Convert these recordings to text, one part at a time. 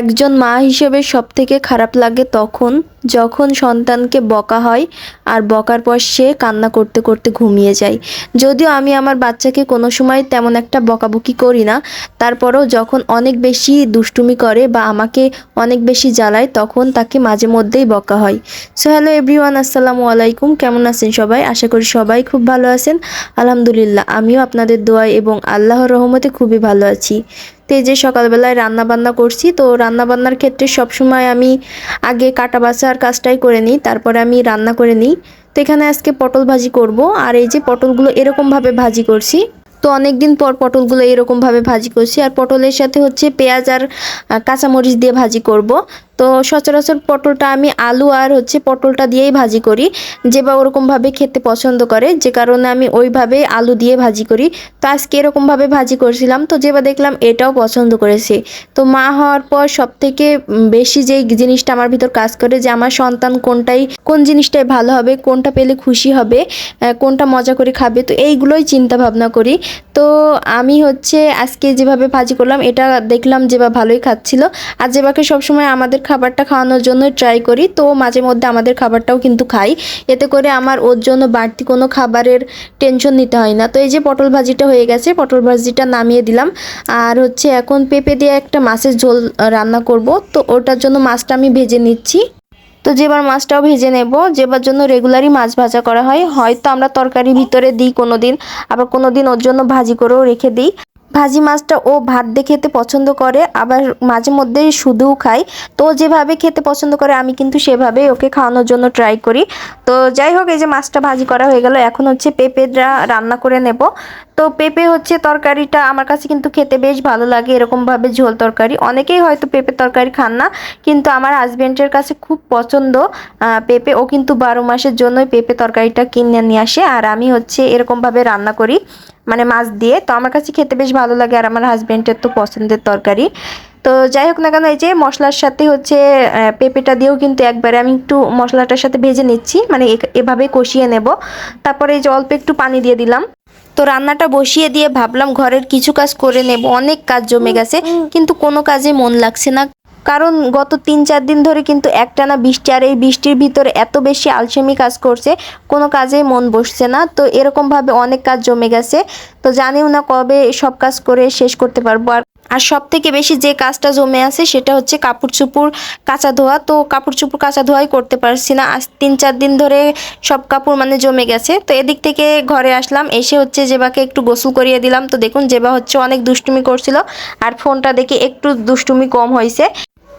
একজন মা হিসেবে সব থেকে খারাপ লাগে তখন যখন সন্তানকে বকা হয় আর বকার পর সে কান্না করতে করতে ঘুমিয়ে যায়। যদিও আমি আমার বাচ্চাকে কোনো সময় তেমন একটা বকাবকি করি না, তারপরেও যখন অনেক বেশি দুষ্টুমি করে বা আমাকে অনেক বেশি জ্বালায় তখন তাকে মাঝে মধ্যেই বকা হয়। সো হ্যালো এভরিওয়ান আসসালামু আলাইকুম। কেমন আছেন সবাই? আশা করি সবাই খুব ভালো আছেন। আলহামদুলিল্লাহ, আমিও আপনাদের দোয়া এবং আল্লাহর রহমতে খুবই ভালো আছি। তো এই যে সকালবেলায় রান্নাবান্না করছি, তো রান্নাবান্নার ক্ষেত্রে সবসময় আমি আগে কাটা বাছার কাজটাই করে নিই, তারপরে আমি রান্না করে নিই। তো এখানে আজকে পটল ভাজি করব, আর এই যে পটলগুলো এরকমভাবে ভাজি করছি। তো অনেক দিন পর পটলগুলো এরকমভাবে ভাজি করছি, আর পটলের সাথে হচ্ছে পেঁয়াজ আর কাঁচামরিচ দিয়ে ভাজি করব। তো সচরাচর পটলটা আমি আলু আর হচ্ছে পটলটা দিয়েই ভাজি করি, যে বা ওরকমভাবে খেতে পছন্দ করে, যে কারণে আমি ওইভাবে আলু দিয়ে ভাজি করি। তো আজকে এরকমভাবে ভাজি করছিলাম, তো যে বা দেখলাম এটাও পছন্দ করেছে। তো মা হওয়ার পর সব থেকে বেশি যে জিনিসটা আমার ভিতর কাজ করে, যে আমার সন্তান কোনটাই, কোন জিনিসটাই ভালো হবে, কোনটা পেলে খুশি হবে কোনটা মজা করে খাবে, তো এইগুলোই চিন্তা ভাবনা করি। তো আমি হচ্ছে আজকে যেভাবে ভাজি করলাম, এটা দেখলাম যেবা ভালোই খাচ্ছিল। আর যেবাকে সবসময় আমাদের খাবারটা খাওয়ানোর জন্য ট্রাই করি। তো মাঝে মধ্যে আমাদের খাবারটাও কিন্তু খাই। এতে করে আমার ওর জন্য বাড়তি কোনো খাবারের টেনশন নিতে হয় না। তো এই যে পটল ভাজিটা হয়ে গেছে, পটল ভাজিটা নামিয়ে দিলাম। আর হচ্ছে এখন পেঁপে দিয়ে একটা মাছের ঝোল রান্না করব। তো ওটার জন্য মাছটা আমি ভেজে নিচ্ছি। তো যেবার মাছটাও ভেজে নেব, যেবার জন্য রেগুলারই মাছ ভাজা করা হয়। হয়তো আমরা তরকারি ভিতরে দিই কোনো দিন আবার কোনো দিন ওর জন্য ভাজি করেও রেখে দিই। ভাজি মাছটা ও ভাত দিয়ে খেতে পছন্দ করে, আবার মাঝে মধ্যে শুধুও খায়। তো যেভাবে খেতে পছন্দ করে, আমি কিন্তু সেভাবেই ওকে খাওয়ানোর জন্য ট্রাই করি। তো যাই হোক, এই যে মাছটা ভাজি করা হয়ে গেল। এখন হচ্ছে পেঁপেটা রান্না করে নেব। তো পেঁপে হচ্ছে তরকারিটা আমার কাছে কিন্তু খেতে বেশ ভালো লাগে, এরকমভাবে ঝোল তরকারি। অনেকেই হয়তো পেঁপে তরকারি খান না, কিন্তু আমার হাজবেন্ডের কাছে খুব পছন্দ। পেঁপে, ও কিন্তু বারো মাসের জন্যই পেঁপে তরকারিটা কিনে নিয়ে আসে, আর আমি হচ্ছে এরকমভাবে রান্না করি। মানে মাছ দিয়ে। তো আমার কাছে খেতে বেশ ভালো লাগে আর আমার হাজবেন্ডের তো পছন্দের তরকারি। তো যাই হোক না কেন, এই যে মশলার সাথে হচ্ছে পেঁপেটা দিয়েও কিন্তু একবারে আমি একটু মশলাটার সাথে ভেজে নিচ্ছি মানে এভাবে কষিয়ে নেব। তারপরে এই যে অল্প একটু পানি দিয়ে দিলাম। তো রান্নাটা বসিয়ে দিয়ে ভাবলাম ঘরের কিছু কাজ করে নেব, অনেক কাজ জমে গেছে, কিন্তু কোনো কাজে মন লাগছে না। কারণ গত তিন চার দিন ধরে কিন্তু একটানা বৃষ্টি আর এই বৃষ্টির ভিতরে এত বেশি আলসেমি কাজ করছে, কোনো কাজেই মন বসছে না। তো এরকমভাবে অনেক কাজ জমে গেছে। তো জানিও না কবে সব কাজ করে শেষ করতে পারব। আর আর সব থেকে বেশি যে কাজটা জমে আছে সেটা হচ্ছে কাপড় চুপড় কাঁচা ধোয়া। তো কাপড় চুপড় কাঁচা ধোয়াই করতে পারছি না। আজ তিন চার দিন ধরে সব কাপড় মানে জমে গেছে। তো এদিক থেকে ঘরে আসলাম, এসে হচ্ছে জেবাকে একটু গোসল করিয়ে দিলাম। তো দেখুন জেবা হচ্ছে অনেক দুষ্টুমি করছিল। আর ফোনটা দেখে একটু দুষ্টুমি কম হয়েছে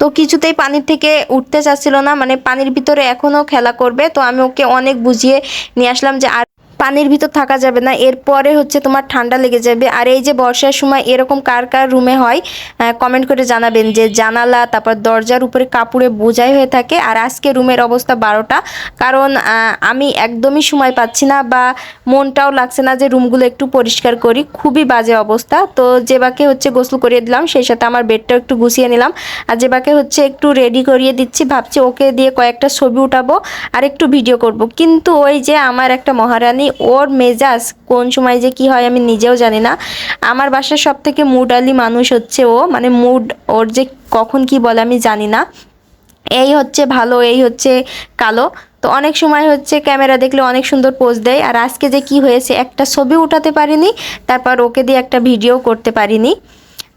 তো কিছুতেই পানির থেকে উঠতে চাচ্ছিল না মানে পানির ভিতরে এখনও খেলা করবে। তো আমি ওকে অনেক বুঝিয়ে নিয়ে আসলাম যে আর পানির ভিতর থাকা যাবে না। এরপরে হচ্ছে তোমার ঠান্ডা লেগে যাবে। আর এই যে বর্ষার সময় এরকম কার কার রুমে হয় কমেন্ট করে জানাবেন যে জানালা, তারপর দরজার উপরে কাপড়ে বোঝাই হয়ে থাকে। আর আজকে রুমের অবস্থা বারোটা। কারণ আমি একদমই সময় পাচ্ছি না বা মনটাও লাগছে না যে রুমগুলো একটু পরিষ্কার করি। খুবই বাজে অবস্থা। তো যেবাকে হচ্ছে গোসল করিয়ে দিলাম, সেই সাথে আমার বেডটাও একটু গুছিয়ে নিলাম। আর যেবাকে হচ্ছে একটু রেডি করিয়ে দিচ্ছি, ভাবছি ওকে দিয়ে কয়েকটা ছবি উঠাবো আর একটু ভিডিও করব। কিন্তু ওই যে আমার একটা মহারানী ওর মেজাজ কোন সময় যে কি হয় আমি নিজেও জানি না। আমার বাসার সব থেকে মুড আলি মানুষ হচ্ছে ও মানে মুড ওর যে কখন কি বলে আমি জানি না। এই হচ্ছে ভালো, এই হচ্ছে কালো। তো অনেক সময় হচ্ছে ক্যামেরা দেখলে অনেক সুন্দর পোজ দেয়। আর আজকে যে কি হয়েছে, একটা ছবি উঠাতে পারিনি, তারপর ওকে দিয়ে একটা ভিডিও করতে পারিনি।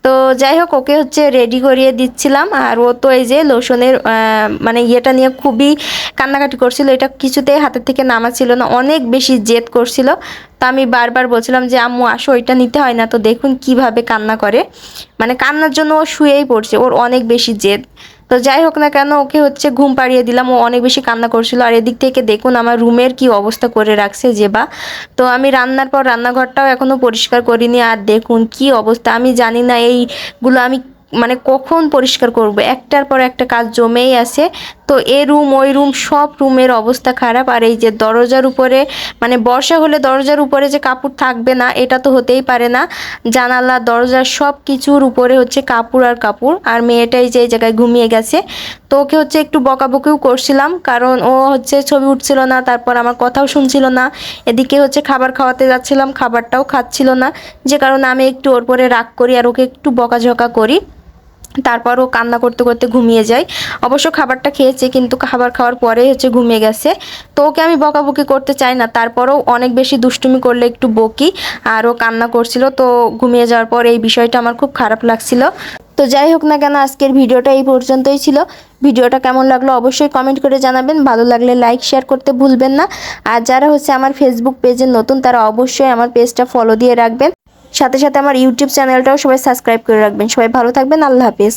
তো যাই হোক, ওকে হচ্ছে রেডি করিয়ে দিচ্ছিলাম। আর ও তো এই যে লোশনের মানে ইয়েটা নিয়ে খুবই কান্নাকাটি করছিল। এটা কিছুতেই হাতের থেকে নামা ছিল না, অনেক বেশি জেদ করছিল। তো আমি বারবার বলছিলাম যে, আম্মু, আসো ওইটা নিতে হয় না। তো দেখুন কীভাবে কান্না করে। মানে কান্নার জন্য ও শুয়েই পড়ছে, ওর অনেক বেশি জেদ। তো যাই হোক না কেন, ওকে হচ্ছে ঘুম পাড়িয়ে দিলাম। ও অনেক বেশি কান্না করছিল। আর এদিক থেকে দেখুন আমার রুমের কি অবস্থা করে রাখছে যেবা তো আমি রান্নার পর রান্নাঘরটাও এখনও পরিষ্কার করিনি। আর দেখুন কি অবস্থা। আমি জানি না এইগুলো আমি মানে কখন পরিষ্কার করব? একটার পর একটা কাজ জমেই আছে। তো এ রুম, ওই রুম, সব রুমের অবস্থা খারাপ। আর এই যে দরজার উপরে মানে বর্ষা হলে দরজার উপরে যে কাপড় থাকবে না, এটা তো হতেই পারে না। জানালা, দরজা, সব কিছুর উপরে হচ্ছে কাপড় আর কাপড়। আর মেয়েটাই যে এই জায়গায় ঘুমিয়ে গেছে। তো ওকে হচ্ছে একটু বকাবকিও করছিলাম। কারণ ও হচ্ছে ছবি উঠছিল না, তারপর আমার কথাও শুনছিল না। এদিকে হচ্ছে খাবার খাওয়াতে যাচ্ছিলাম, খাবারটাও খাচ্ছিল না। যে কারণে আমি একটু ওর পরে রাগ করি আর ওকে একটু বকাঝকা করি। তারপরও কান্না করতে করতে ঘুমিয়ে যায়। অবশ্য খাবারটা খেয়েছে, কিন্তু খাবার খাওয়ার পরেই হচ্ছে ঘুমিয়ে গেছে। তো ওকে আমি বকাবকি করতে চাই না, তারপরেও অনেক বেশি দুষ্টুমি করলে একটু বকি আর ও কান্না করছিল। তো ঘুমিয়ে যাওয়ার পর এই বিষয়টা আমার খুব খারাপ লাগছিল। তো যাই হোক না কেন, আজকের ভিডিওটা এই পর্যন্তই ছিল। ভিডিওটা কেমন লাগল অবশ্যই কমেন্ট করে জানাবেন। ভালো লাগলে লাইক শেয়ার করতে ভুলবেন না। আর যারা হচ্ছে আমার ফেসবুক পেজে নতুন, তারা অবশ্যই আমার পেজটা ফলো দিয়ে রাখবেন। সাথে সাথে আমার ইউটিউব চ্যানেলটাও সবাই সাবস্ক্রাইব করে রাখবেন। সবাই ভালো থাকবেন আল্লাহ হাফেজ।